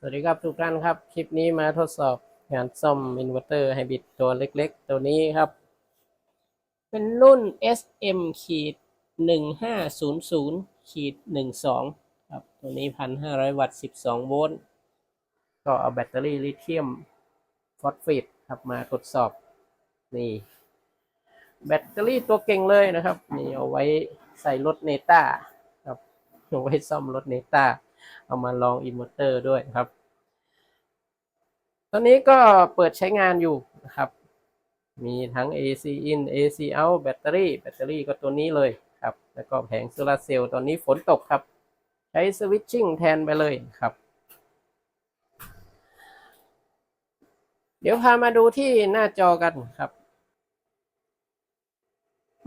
สวัสดีครับทุกท่านครับ คลิปนี้มาทดสอบงานซ่อมอินเวอร์เตอร์ไฮบริดตัวเล็กๆ ตัวนี้ครับ เป็นรุ่น SM ขีดหนึ่งห้าศูนย์ศูนย์ขีดหนึ่งสองครับ ตัวนี้พันห้าร้อยวัตต์สิบสองโวลต์ ก็เอาแบตเตอรี่ลิเธียมฟอสเฟตครับมาทดสอบ นี่ แบตเตอรี่ตัวเก่งเลยนะครับ นี่เอาไว้ใส่รถเนต้าครับเอาไว้ซ่อมรถเนต้า เอามาลองอินเวอร์เตอร์ด้วยครับ ตอนนี้ก็เปิดใช้งานอยู่นะครับ มีทั้ง AC in AC out แบตเตอรี่แบตเตอรี่ก็ตัวนี้เลยครับ แล้วก็แผงโซลาเซลล์ตอนนี้ฝนตกครับ ใช้สวิตชิ่งแทนไปเลยครับ เดี๋ยวพามาดูที่หน้าจอกันครับ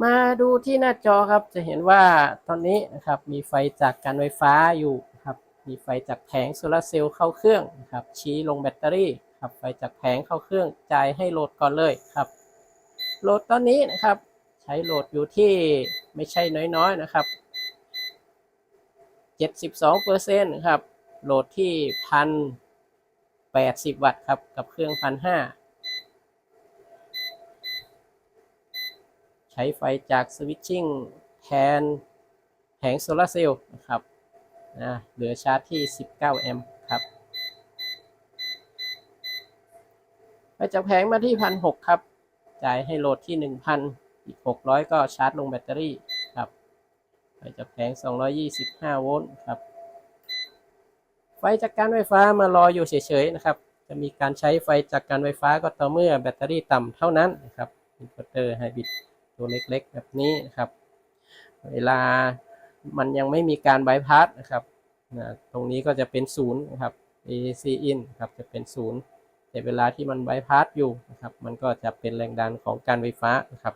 มาดูที่หน้าจอครับจะเห็นว่าตอนนี้นะครับมีไฟจากการไฟฟ้าอยู่ มีไฟจากแผงโซลาร์เซลล์เข้าเครื่องครับ ชี้ลงแบตเตอรี่ครับไฟจากแผงเข้าเครื่องจ่ายให้โหลดก่อนเลยครับ โหลดตอนนี้นะครับ ใช้โหลดอยู่ที่ไม่ใช่น้อยๆนะครับ 72เปอร์เซ็นต์ครับ โหลดที่พันแปดสิบวัตต์ครับ กับเครื่องพันห้าใช้ไฟจากสวิตชิ่งแทนแผงโซลาร์เซลล์นะครับ นะเหลือชาร์จที่ 19 แอมป์ครับไปจากแผงมาที่พันหกครับ จ่ายให้โหลดที่ 1,000 อีก 600 ก็ชาร์จลงแบตเตอรี่ครับไปจากแผง 225 โวลต์ครับ ไฟจากการไฟฟ้ามารออยู่เฉยๆนะครับ จะมีการใช้ไฟจากการไฟฟ้าก็ต่อเมื่อแบตเตอรี่ต่ำเท่านั้นนะครับอินเวอร์เตอร์ไฮบริดตัวเล็กๆ แบบนี้นะครับ เวลา มันยังไม่มีการบายพาสนะครับนะตรงนี้ก็จะเป็นศูนย์นะครับ AC in ครับจะเป็นศูนย์แต่เวลาที่มันบายพาสอยู่นะครับ มันก็จะเป็นแรงดันของการไฟฟ้านะครับ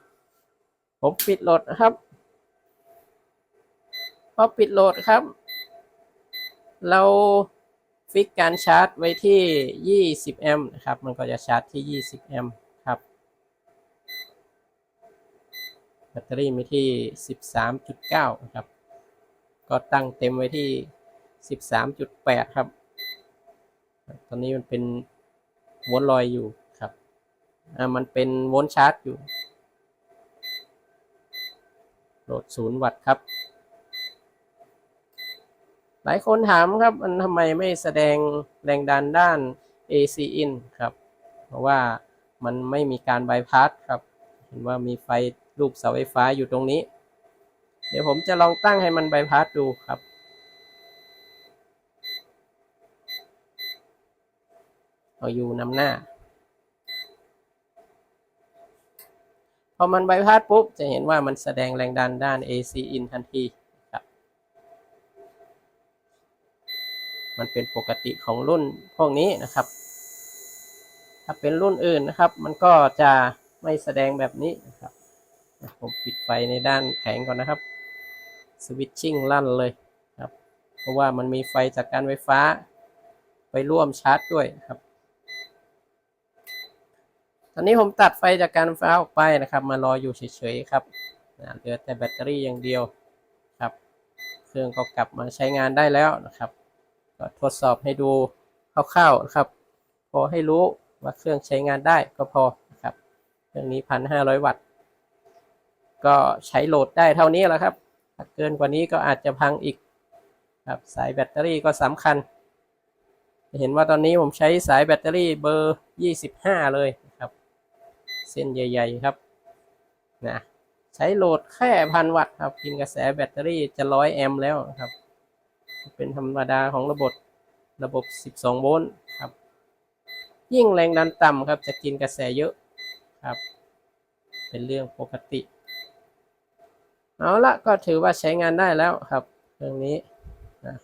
ผมปิดโหลดนะครับพอปิดโหลดครับ เราฟิกการชาร์จไว้ที่ 20 แอมป์นะครับ มันก็จะชาร์จที่ 20 แอมป์ครับ แบตเตอรี่มีที่ 13.9 นะครับ ก็ตั้งเต็มไว้ที่ 13.8 ครับ ตอนนี้มันเป็นโวลต์ลอยอยู่ครับ อ่า มันเป็นโวลต์ชาร์จอยู่โหลด0วัตต์ครับ หลายคนถามครับ มันทำไมไม่แสดงแรงดันด้าน AC in ครับ เพราะว่ามันไม่มีการบายพาสครับ เห็นว่ามีไฟรูปเสาไฟฟ้าอยู่ตรงนี้ เดี๋ยวผมจะลองตั้งให้มันบายพาสดูครับ เอาอยู่นำหน้า พอมันบายพาสปุ๊บ จะเห็นว่ามันแสดงแรงดันด้าน AC in ทันทีครับ มันเป็นปกติของรุ่นพวกนี้นะครับ ถ้าเป็นรุ่นอื่นนะครับ มันก็จะไม่แสดงแบบนี้นะครับผมปิดไฟในด้านแผงก่อนนะครับ สวิตชิ่งลั่นเลยครับ เพราะว่ามันมีไฟจากการไฟฟ้า ไปร่วมชาร์จด้วยครับ ตอนนี้ผมตัดไฟจากการไฟฟ้าออกไปนะครับ มารออยู่เฉยๆครับเหลือแต่แบตเตอรี่อย่างเดียวครับ เครื่องก็กลับมาใช้งานได้แล้วนะครับ ก็ทดสอบให้ดูคร่าวๆนะครับ พอให้รู้ว่าเครื่องใช้งานได้ก็พอนะครับ เครื่องนี้พันห้าร้อยวัตต์ ก็ใช้โหลดได้เท่านี้แหละครับ เกินกว่านี้ก็อาจจะพังอีกครับสายแบตเตอรี่ก็สำคัญ เห็นว่าตอนนี้ผมใช้สายแบตเตอรี่เบอร์ 25 เลยครับ เส้นใหญ่ ๆ ครับนะใช้โหลดแค่พันวัตต์ครับ กินกระแสแบตเตอรี่จะร้อยแอมป์แล้วครับ เป็นธรรมดาของระบบระบบ 12 โวลต์ครับ ยิ่งแรงดันต่ำครับจะกินกระแสเยอะครับ เป็นเรื่องปกติ เอาละก็ถือว่าใช้งานได้แล้วครับเครื่องนี้นะ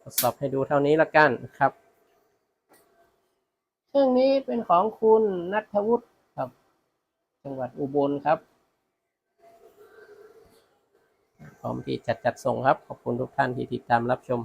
ทดสอบให้ดูเท่านี้ละกันครับ เครื่องนี้เป็นของคุณนัทวุฒิครับ จังหวัดอุบลครับพร้อมที่จัดจัดส่งครับ ขอบคุณทุกท่านที่ติดตามรับชม